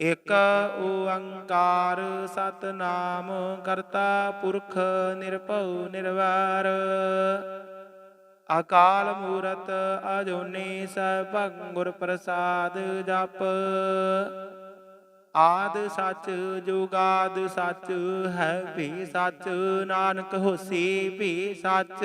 ਇਕ ਓੰਕਾਰ ਸਤਨਾਮ ਕਰਤਾ ਪੁਰਖ ਨਿਰਭਉ ਨਿਰਵੈਰ। ਅਕਾਲ ਮੂਰਤ ਅਜੂਨੀ ਸੈਭੰ ਗੁਰ ਪ੍ਰਸਾਦ ਜਪ। ਆਦ ਸੱਚ ਜੁਗਾਦ ਸੱਚ ਹੈ ਭੀ ਸੱਚ। ਨਾਨਕ ਹੋਸੀ ਭੀ ਸੱਚ।